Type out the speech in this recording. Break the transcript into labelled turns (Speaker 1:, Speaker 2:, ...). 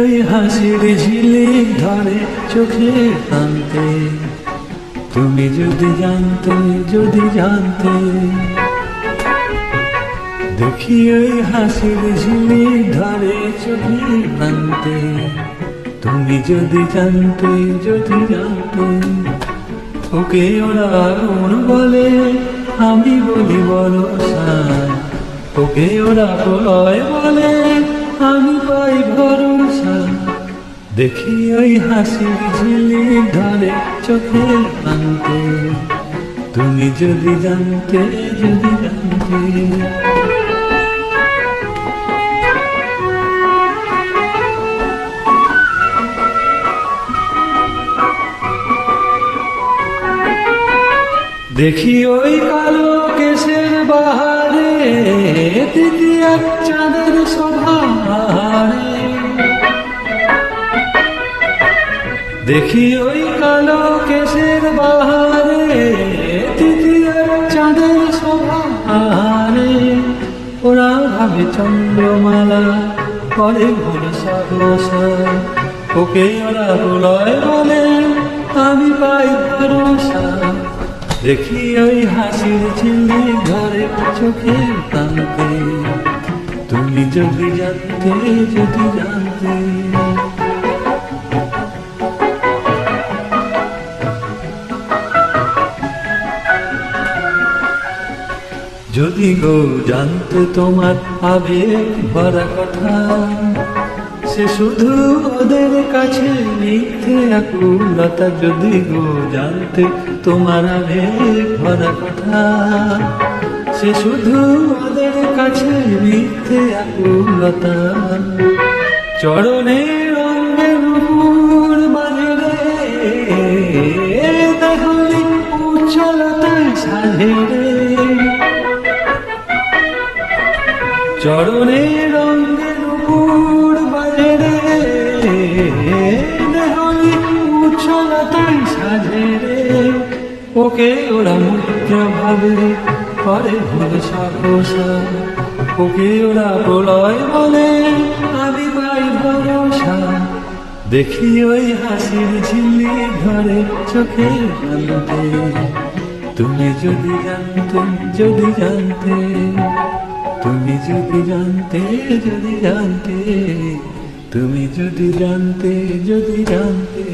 Speaker 1: ওই হাসির ঝিলিক ধরে চোখে টানতে তুমি যদি জানতে যদি জানতে। দেখি ওই হাসির ঝিলিক ধরে চোখে টানতে তুমি যদি জানতে যদি জানতে। ওকে ওরা মন বলে, আমি বলি সায় ওকে ওরা বলে আমি পাই ভরসা। দেখি ওই হাসির ঝিলিক ধরে চোখের প্রান্তে। তুমি যদি জানতে যদি জানতে। দেখি ওই কালো কেশের বাহারে। তৃতীয় চাঁদের সভারে দেখি ওই কালো কেশের বাহারে তৃতীয় চাঁদের সভারে ওরা ভাবে চন্দ্রমালা করে ভুল ওকে ওরা বলে, আমি পাই ভরসা দেখি ওই হাসির ছেলে ঘরে চোখের টানতে তুমি যদি জানতে যদি জানতে। যদি গো জানতে তোমার আবেগ ভরা কথা সে শুধু ওদের কাছে মিথ্যে আকুলতা যদি গো জানতে তোমার আবেগ ভরা কথা সে শুধু ওদের কাছে মিথ্যে আকুলতা। চরণে রঙের উপর রে। চরণে রঙের উপর দেহলি উচ্ছলতাই সাজে ওকে ওরা মুদ্রা ভাবে করে ভুল সাহসা। ওকে ওরা প্রলয় বলে, আমি পাই ভরসা। দেখি ওই হাসির ঝিল্লি ধরে চোখে আলোতে। তুমি যদি জানতে যদি জানতে, তুমি যদি জানতে যদি জানতে। তুমি যদি জানতে যদি জানতে